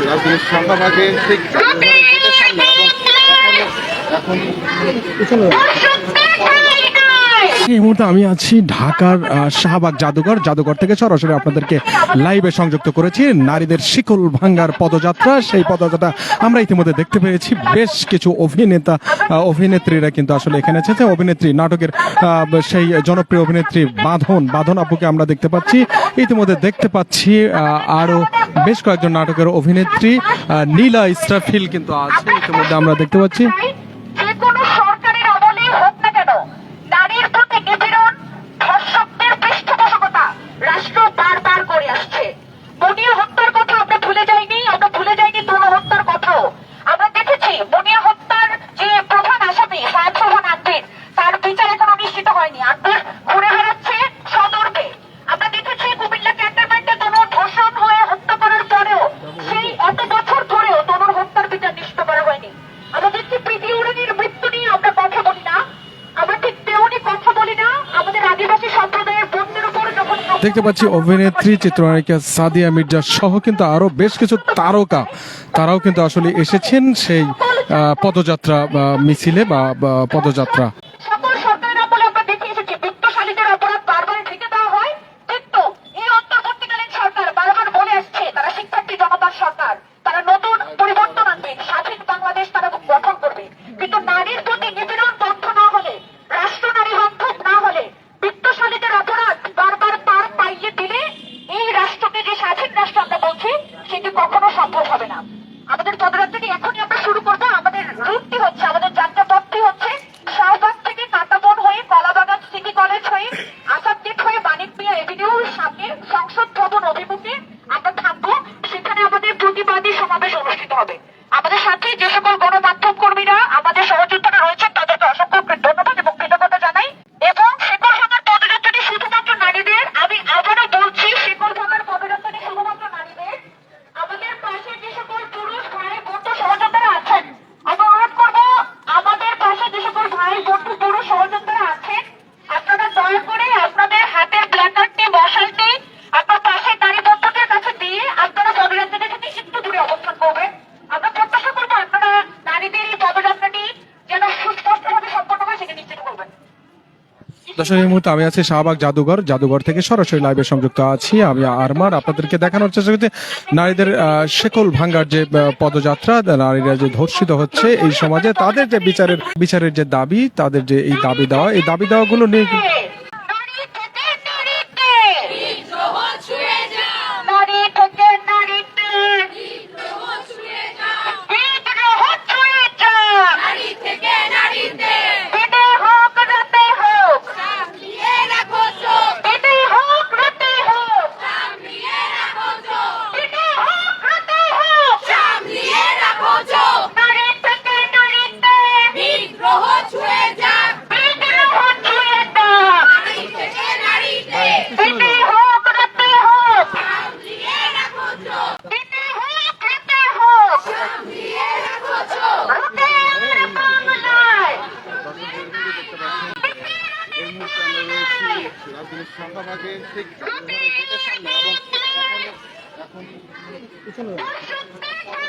রাজধানীর শাহবাগে ঠিক সামনে এবং এখন এই মুহূর্তে আমি আছি ঢাকার শাহবাগ জাদুঘর। জাদুঘর থেকে সরাসরি আপনাদেরকে লাইভে সংযুক্ত করেছি। নারীদের শিকল ভাঙ্গার পদযাত্রা। সেই পদযাত্রা আমরা ইতিমধ্যে দেখতে পেয়েছি। বেশ কিছু অভিনেতা অভিনেত্রীরা কিন্তু আসলে এখানে এসেছে। অভিনেত্রী নাটকের সেই জনপ্রিয় অভিনেত্রী বাঁধন। বাঁধন আপুকে আমরা দেখতে পাচ্ছি। ইতিমধ্যে দেখতে পাচ্ছি আহ, আরও বেশ কয়েকজন নাটকের অভিনেত্রী নীলা ইস্টাফিল কিন্তু আছে। ইতিমধ্যে আমরা দেখতে পাচ্ছি। দেখতে পাচ্ছি অভিনেত্রী, চিত্রনায়িকা সাদিয়া মির্জা সহ কিন্তু আরও বেশ কিছু তারকা। তারাও কিন্তু আসলে এসেছেন সেই পদযাত্রা মিছিলে বা পদযাত্রা। সকল সেটি কখনো সম্ভব হবে না। আমাদের পদযাত্রাটি এখনই আমরা শুরু করব। আমাদের রুটটি হচ্ছে, আমাদের যাত্রা পথটি হচ্ছে শাহবাগ থেকে কাঁটাবন হয়ে কলাবাগান সিটি কলেজ হয়ে আসাদগেট হয়ে মানিকপিয়া এভিনিউর সামনে সংসদ ভবন অভিমুখে আমরা থাকব সেখানে আমাদের প্রতিবাদী সমাবেশ অনুষ্ঠিত হবে। আমাদের সাথে যে সকল গণমাধ্যম দর্শক, এই মুহূর্তে আমি আছি শাহবাগ জাদুঘর। জাদুঘর থেকে সরাসরি লাইভে সংযুক্ত আছি আমি আরমার আপনাদেরকে দেখানোর চেষ্টা করছি, নারীদের শেকল ভাঙ্গার যে পদযাত্রা, নারীরা যে ধর্ষিত হচ্ছে এই সমাজে, তাদের যে বিচারের বিচারের যে দাবি, তাদের যে এই দাবি দেওয়া, এই দাবি দেওয়াগুলো নিয়ে শাহবাগে ঠিক এখন এখন